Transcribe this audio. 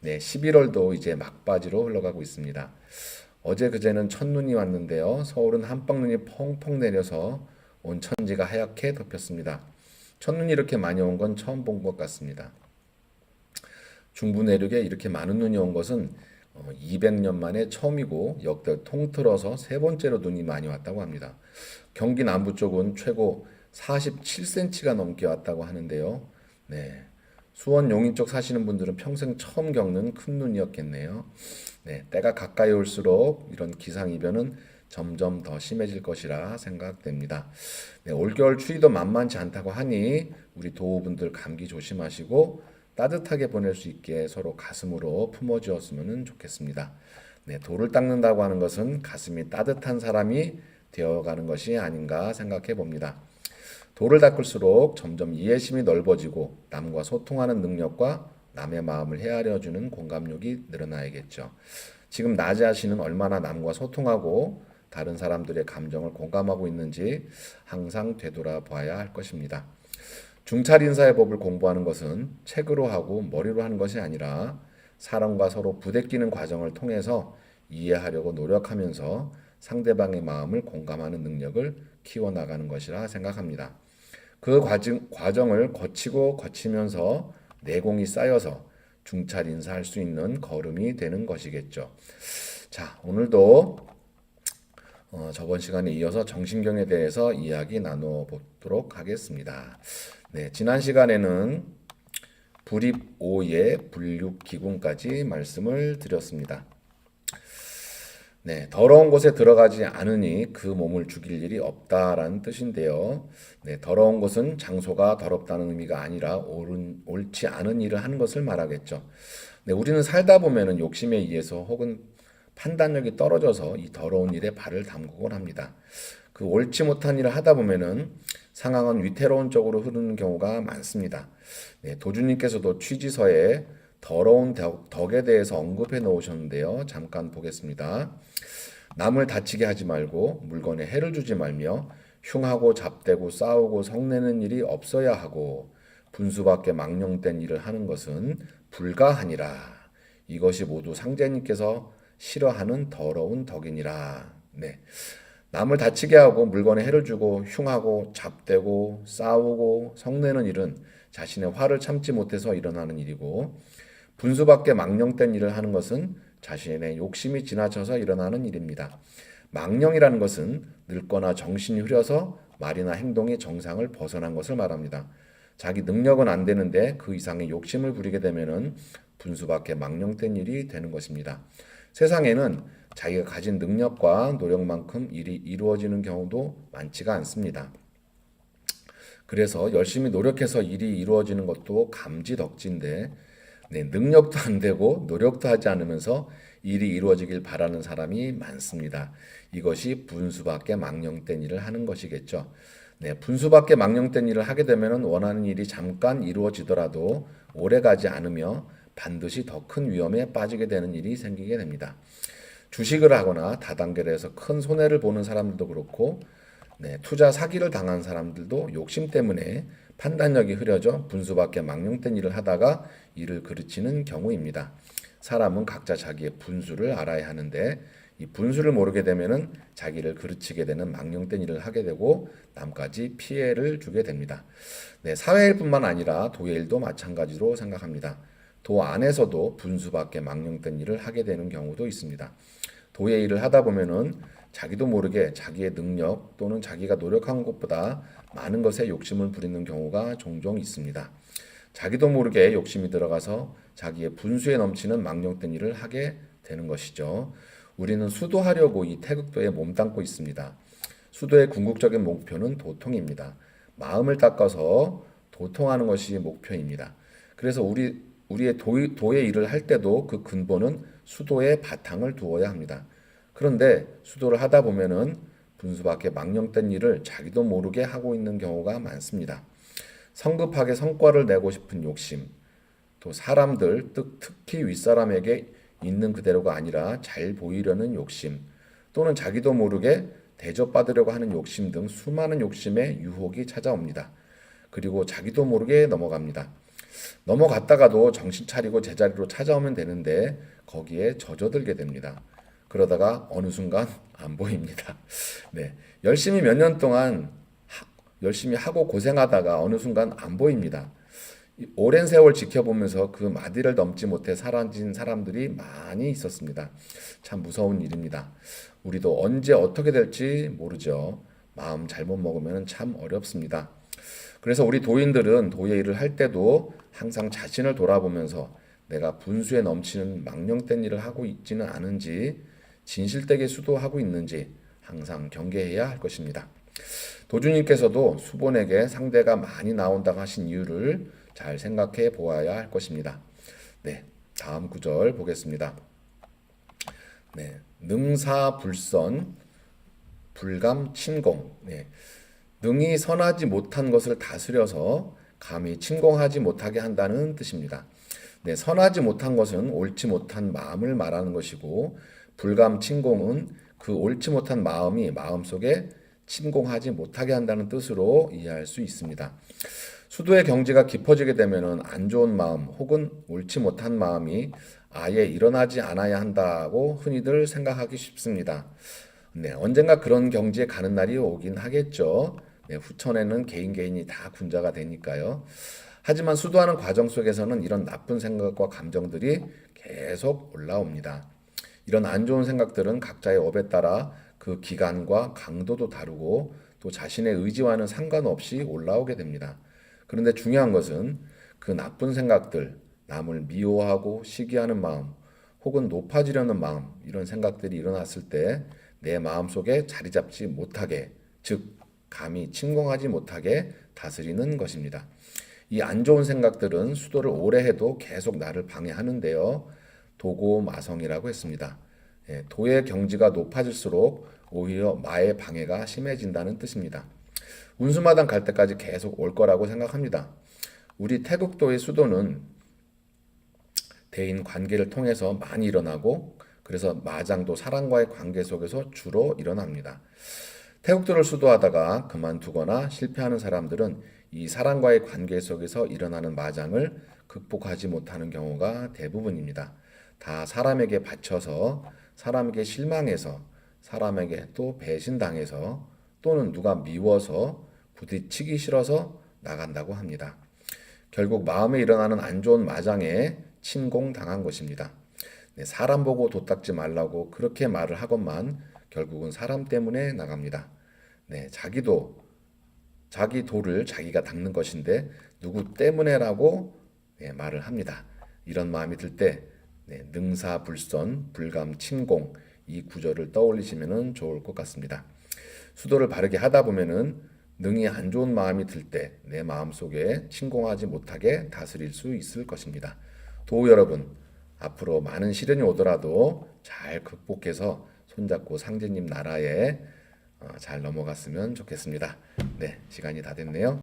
네, 11월도 이제 막바지로 흘러가고 있습니다. 어제 그제는 첫눈이 왔는데요. 서울은 한방눈이 펑펑 내려서 온 천지가 하얗게 덮였습니다. 첫눈이 이렇게 많이 온 건 처음 본 것 같습니다. 중부 내륙에 이렇게 많은 눈이 온 것은 200년 만에 처음이고 역대 통틀어서 세 번째로 눈이 많이 왔다고 합니다. 경기 남부 쪽은 최고 47cm가 넘게 왔다고 하는데요. 네. 수원 용인 쪽 사시는 분들은 평생 처음 겪는 큰 눈이었겠네요. 네, 때가 가까이 올수록 이런 기상 이변은 점점 더 심해질 것이라 생각됩니다. 네, 올겨울 추위도 만만치 않다고 하니 우리 도우분들 감기 조심하시고 따뜻하게 보낼 수 있게 서로 가슴으로 품어 주었으면 좋겠습니다. 네, 돌을 닦는다고 하는 것은 가슴이 따뜻한 사람이 되어가는 것이 아닌가 생각해 봅니다. 돌을 닦을수록 점점 이해심이 넓어지고 남과 소통하는 능력과 남의 마음을 헤아려주는 공감력이 늘어나야겠죠. 지금 나 자신은 얼마나 남과 소통하고 다른 사람들의 감정을 공감하고 있는지 항상 되돌아봐야 할 것입니다. 중찰 인사의 법을 공부하는 것은 책으로 하고 머리로 하는 것이 아니라 사람과 서로 부대끼는 과정을 통해서 이해하려고 노력하면서 상대방의 마음을 공감하는 능력을 키워나가는 것이라 생각합니다. 그 과정, 과정을 거치고 거치면서 내공이 쌓여서 중찰 인사할 수 있는 걸음이 되는 것이겠죠. 자, 오늘도 어, 저번 시간에 이어서 정신경에 대해서 이야기 나눠보도록 하겠습니다. 네, 지난 시간에는 불입 5의 불육 기군까지 말씀을 드렸습니다. 네, 더러운 곳에 들어가지 않으니 그 몸을 죽일 일이 없다라는 뜻인데요. 네, 더러운 곳은 장소가 더럽다는 의미가 아니라 옳은, 옳지 않은 일을 하는 것을 말하겠죠. 네, 우리는 살다 보면은 욕심에 의해서 혹은 판단력이 떨어져서 이 더러운 일에 발을 담그곤 합니다. 그 옳지 못한 일을 하다 보면은 상황은 위태로운 쪽으로 흐르는 경우가 많습니다. 네, 도주님께서도 취지서에 더러운 덕에 대해서 언급해 놓으셨는데요. 잠깐 보겠습니다. 남을 다치게 하지 말고 물건에 해를 주지 말며 흉하고 잡대고 싸우고 성내는 일이 없어야 하고 분수밖에 망령된 일을 하는 것은 불가하니라. 이것이 모두 상제님께서 싫어하는 더러운 덕이니라. 네. 남을 다치게 하고 물건에 해를 주고 흉하고 잡대고 싸우고 성내는 일은 자신의 화를 참지 못해서 일어나는 일이고 분수밖에 망령된 일을 하는 것은 자신의 욕심이 지나쳐서 일어나는 일입니다. 망령이라는 것은 늙거나 정신이 흐려서 말이나 행동이 정상을 벗어난 것을 말합니다. 자기 능력은 안 되는데 그 이상의 욕심을 부리게 되면은 분수밖에 망령된 일이 되는 것입니다. 세상에는 자기가 가진 능력과 노력만큼 일이 이루어지는 경우도 많지가 않습니다. 그래서 열심히 노력해서 일이 이루어지는 것도 감지덕지인데 네, 능력도 안 되고 노력도 하지 않으면서 일이 이루어지길 바라는 사람이 많습니다. 이것이 분수밖에 망령된 일을 하는 것이겠죠. 네, 분수밖에 망령된 일을 하게 되면 원하는 일이 잠깐 이루어지더라도 오래 가지 않으며 반드시 더 큰 위험에 빠지게 되는 일이 생기게 됩니다. 주식을 하거나 다단계를 해서 큰 손해를 보는 사람들도 그렇고 네, 투자 사기를 당한 사람들도 욕심 때문에 판단력이 흐려져 분수밖에 망령된 일을 하다가 일을 그르치는 경우입니다. 사람은 각자 자기의 분수를 알아야 하는데 이 분수를 모르게 되면은 자기를 그르치게 되는 망령된 일을 하게 되고 남까지 피해를 주게 됩니다. 네, 사회일뿐만 아니라 도의일도 마찬가지로 생각합니다. 도 안에서도 분수밖에 망령된 일을 하게 되는 경우도 있습니다. 도의 일을 하다 보면은 자기도 모르게 자기의 능력 또는 자기가 노력한 것보다 많은 것에 욕심을 부리는 경우가 종종 있습니다. 자기도 모르게 욕심이 들어가서 자기의 분수에 넘치는 망령된 일을 하게 되는 것이죠. 우리는 수도하려고 이 태극도에 몸담고 있습니다. 수도의 궁극적인 목표는 도통입니다. 마음을 닦아서 도통하는 것이 목표입니다. 그래서 우리 우리의 도, 도의 일을 할 때도 그 근본은 수도에 바탕을 두어야 합니다. 그런데 수도를 하다 보면은 분수 밖에 망령된 일을 자기도 모르게 하고 있는 경우가 많습니다. 성급하게 성과를 내고 싶은 욕심, 또 사람들, 특히 윗사람에게 있는 그대로가 아니라 잘 보이려는 욕심, 또는 자기도 모르게 대접받으려고 하는 욕심 등 수많은 욕심의 유혹이 찾아옵니다. 그리고 자기도 모르게 넘어갑니다. 넘어갔다가도 정신 차리고 제자리로 찾아오면 되는데 거기에 젖어들게 됩니다. 그러다가 어느 순간 안 보입니다. 네. 열심히 몇 년 동안 하- 열심히 하고 고생하다가 어느 순간 안 보입니다. 이 오랜 세월 지켜보면서 그 마디를 넘지 못해 사라진 사람들이 많이 있었습니다. 참 무서운 일입니다. 우리도 언제 어떻게 될지 모르죠. 마음 잘못 먹으면 참 어렵습니다. 그래서 우리 도인들은 도의 일을 할 때도 항상 자신을 돌아보면서 내가 분수에 넘치는 망령된 일을 하고 있지는 않은지 진실되게 수도하고 있는지 항상 경계해야 할 것입니다. 도주님께서도 수본에게 상대가 많이 나온다고 하신 이유를 잘 생각해 보아야 할 것입니다. 네, 다음 구절 보겠습니다. 네, 능사불선 불감 침공. 네. 능히 선하지 못한 것을 다스려서 감히 침공하지 못하게 한다는 뜻입니다. 네, 선하지 못한 것은 옳지 못한 마음을 말하는 것이고 불감 침공은 그 옳지 못한 마음이 마음속에 침공하지 못하게 한다는 뜻으로 이해할 수 있습니다. 수도의 경지가 깊어지게 되면은 안 좋은 마음 혹은 옳지 못한 마음이 아예 일어나지 않아야 한다고 흔히들 생각하기 쉽습니다. 네, 언젠가 그런 경지에 가는 날이 오긴 하겠죠. 네, 후천에는 개인 개인이 다 군자가 되니까요. 하지만 수도하는 과정 속에서는 이런 나쁜 생각과 감정들이 계속 올라옵니다. 이런 안 좋은 생각들은 각자의 업에 따라 그 기간과 강도도 다르고 또 자신의 의지와는 상관없이 올라오게 됩니다. 그런데 중요한 것은 그 나쁜 생각들, 남을 미워하고 시기하는 마음, 혹은 높아지려는 마음, 이런 생각들이 일어났을 때 내 마음속에 자리 잡지 못하게, 즉, 감히 침공하지 못하게 다스리는 것입니다. 이 안 좋은 생각들은 수도를 오래 해도 계속 나를 방해하는데요. 도고 마성이라고 했습니다. 예, 도의 경지가 높아질수록 오히려 마의 방해가 심해진다는 뜻입니다. 운수마당 갈 때까지 계속 올 거라고 생각합니다. 우리 태국도의 수도는 대인 관계를 통해서 많이 일어나고 그래서 마장도 사람과의 관계 속에서 주로 일어납니다. 태국도를 수도하다가 그만두거나 실패하는 사람들은 이 사람과의 관계 속에서 일어나는 마장을 극복하지 못하는 경우가 대부분입니다. 다 사람에게 바쳐서 사람에게 실망해서 사람에게 또 배신당해서 또는 누가 미워서 부딪히기 싫어서 나간다고 합니다. 결국 마음에 일어나는 안 좋은 마장에 침공당한 것입니다. 네, 사람 보고 도닦지 말라고 그렇게 말을 하건만 결국은 사람 때문에 나갑니다. 네, 자기도 자기 도를 자기가 닦는 것인데 누구 때문에라고 네, 말을 합니다. 이런 마음이 들 때 네, 능사불선, 불감, 침공 이 구절을 떠올리시면 좋을 것 같습니다. 수도를 바르게 하다 보면은 능히 안 좋은 마음이 들 때 내 마음 속에 침공하지 못하게 다스릴 수 있을 것입니다. 도 여러분, 앞으로 많은 시련이 오더라도 잘 극복해서 손잡고 상제님 나라에 어, 잘 넘어갔으면 좋겠습니다. 네, 시간이 다 됐네요.